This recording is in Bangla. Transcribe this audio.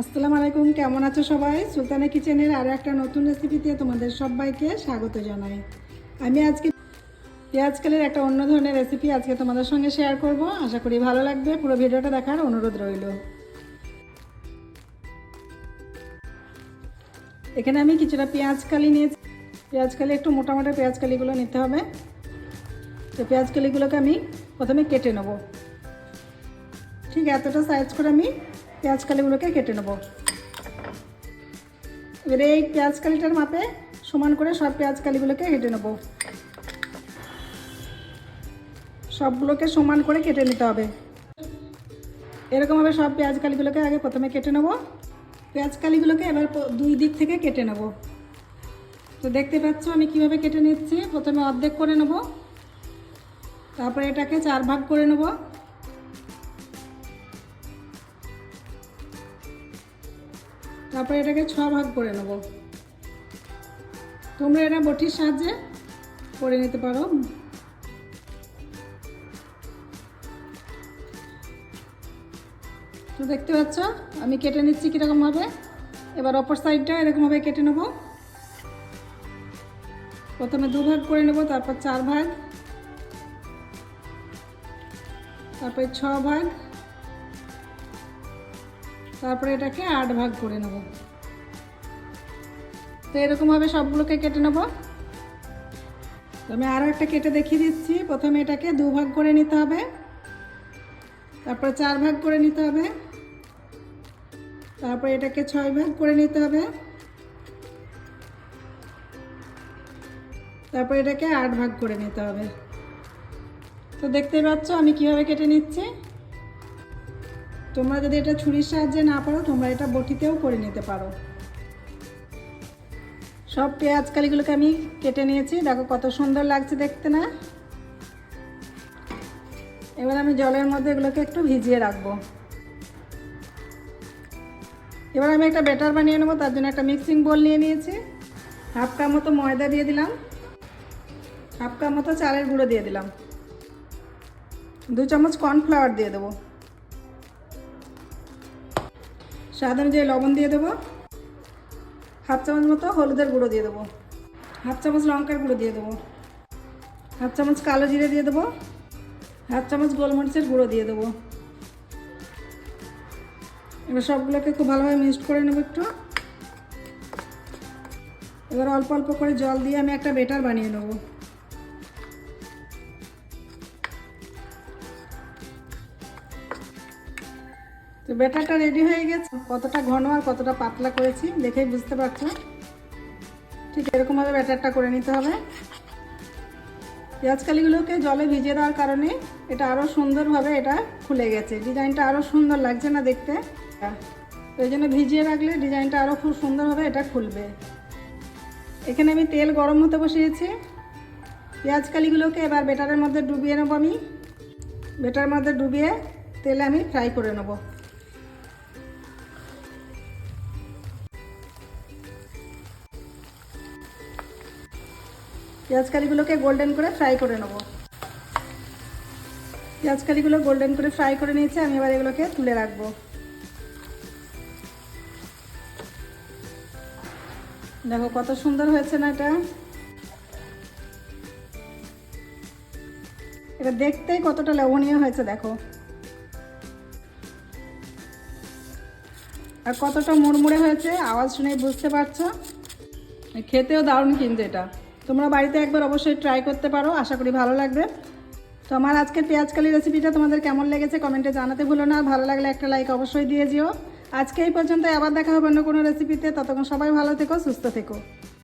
আসসালামু আলাইকুম, কেমন আছো সবাই? সুলতানা কিচেনের আরও একটা নতুন রেসিপিতে তোমাদের সবাইকে স্বাগত জানাই। আমি আজকে পেঁয়াজকালের একটা অন্য ধরনের রেসিপি আজকে তোমাদের সঙ্গে শেয়ার করব। আশা করি ভালো লাগবে, পুরো ভিডিওটা দেখার অনুরোধ রইল। এখানে আমি কিছুটা পেঁয়াজ কালি নিয়েছি। পেঁয়াজ কালি, একটু মোটা মোটা পেঁয়াজ কালিগুলো নিতে হবে। তো পেঁয়াজ কালিগুলোকে আমি প্রথমে কেটে নেব। ঠিক এতটা সাইজ করে আমি পেঁয়াজ কালিগুলোকে কেটে নেব। এবারে এই পেঁয়াজ কালিটার মাপে সমান করে সব পেঁয়াজ কালিগুলোকে কেটে নেব। সবগুলোকে সমান করে কেটে নিতে হবে। এরকমভাবে সব পেঁয়াজ কালিগুলোকে আগে প্রথমে কেটে নেব। পেঁয়াজ কালিগুলোকে এবার দুই দিক থেকে কেটে নেব। তো দেখতে পাচ্ছ আমি কীভাবে কেটে নিচ্ছি? প্রথমে অর্ধেক করে নেব। তারপরে এটাকে চার ভাগ করে নেব। তারপরে এটাকে ছ ভাগ করে নেব। তোমরা এটা বটির সাহায্যে করে নিতে পারো। তো দেখতে পাচ্ছ, আমি কেটে নিচ্ছি কীরকমভাবে। এবার অপর সাইডটা এরকমভাবে কেটে নেব। প্রথমে দু ভাগ করে নেব, তারপর চার ভাগ। তারপরে ছ ভাগ। তারপরে এটাকে আট ভাগ করে নেব। তো এরকমভাবে সবগুলোকে কেটে নেব। আমি আরও একটা কেটে দেখিয়ে দিচ্ছি। প্রথমে এটাকে দু ভাগ করে নিতে হবে। তারপরে চার ভাগ করে নিতে হবে। তারপরে এটাকে ছয় ভাগ করে নিতে হবে। তারপরে এটাকে আট ভাগ করে নিতে হবে। তো দেখতেই পাচ্ছ আমি কীভাবে কেটে নিচ্ছি? তোমরা যদি এটা ছুরির সাহায্যে না পারো, তোমরা এটা বটিতেও করে নিতে পারো। সব পেঁয়াজ কালিগুলোকে আমি কেটে নিয়েছি। দেখো কত সুন্দর লাগছে দেখতে না? এবার আমি জলের মধ্যে এগুলোকে একটু ভিজিয়ে রাখব। এবার আমি একটা ব্যাটার বানিয়ে নেব, তার জন্য একটা মিক্সিং বোল নিয়ে নিয়েছি। হাফ কাপ মতো ময়দা দিয়ে দিলাম। হাফ কাপ মতো চালের গুঁড়ো দিয়ে দিলাম। দু চামচ কর্নফ্লাওয়ার দিয়ে দেবো। স্বাদ অনুযায়ী লবণ দিয়ে দেবো, হাফ চামচ মতো হলুদের গুঁড়ো দিয়ে দেবো, হাফ চামচ লঙ্কার গুঁড়ো দিয়ে দেবো, হাফ চামচ কালো জিরে দিয়ে দেবো, হাফ চামচ গোলমরিচের গুঁড়ো দিয়ে দেবো। এবার সবগুলোকে খুব ভালোভাবে মিক্সড করে নেব একটু। এবার অল্প অল্প করে জল দিয়ে আমি একটা বেটার বানিয়ে নেব। তো ব্যাটারটা রেডি হয়ে গেছে। কতটা ঘন আর কতটা পাতলা করেছি দেখেই বুঝতে পারছ। ঠিক এরকমভাবে ব্যাটারটা করে নিতে হবে। পেঁয়াজ কালিগুলোকে জলে ভিজিয়ে দেওয়ার কারণে এটা আরও সুন্দরভাবে এটা খুলে গেছে। ডিজাইনটা আরও সুন্দর লাগছে না দেখতে। তো এই জন্য ভিজিয়ে রাখলে ডিজাইনটা আরও খুব সুন্দরভাবে এটা খুলবে। এখানে আমি তেল গরম হতে বসিয়েছি। পেঁয়াজ কালিগুলোকে এবার বেটারের মধ্যে ডুবিয়ে নেব আমি। বেটার মধ্যে ডুবিয়ে তেলে আমি ফ্রাই করে নেব। পেঁয়াজ কালিগুলোকে গোল্ডেন করে ফ্রাই করে নেব। পেঁয়াজ কালিগুলো গোল্ডেন করে ফ্রাই করে নিয়েছি, আমি এবার এগুলোকে তুলে রাখব। দেখো কত সুন্দর হয়েছে না এটা? এটা দেখতেই কতটা লবণীয় হয়েছে, দেখো। আর কতটা মুড়মুড়ে হয়েছে, আওয়াজ শুনেই বুঝতে পারছ? খেতেও দারুণ কিন্তু এটা। তোমরা বাড়িতে একবার অবশ্যই ট্রাই করতে পারো, আশা করি ভালো লাগবে। তো আমার আজকের পেঁয়াজ কালি রেসিপিটা তোমাদের কেমন লেগেছে কমেন্টে জানাতে ভুলো না, ভালো লাগলে একটা লাইক অবশ্যই দিয়ে যেও। আজকে এই পর্যন্ত আবার দেখা হবে অন্য কোনো রেসিপিতে ততক্ষণ সবাই ভালো থেকো, সুস্থ থেকো।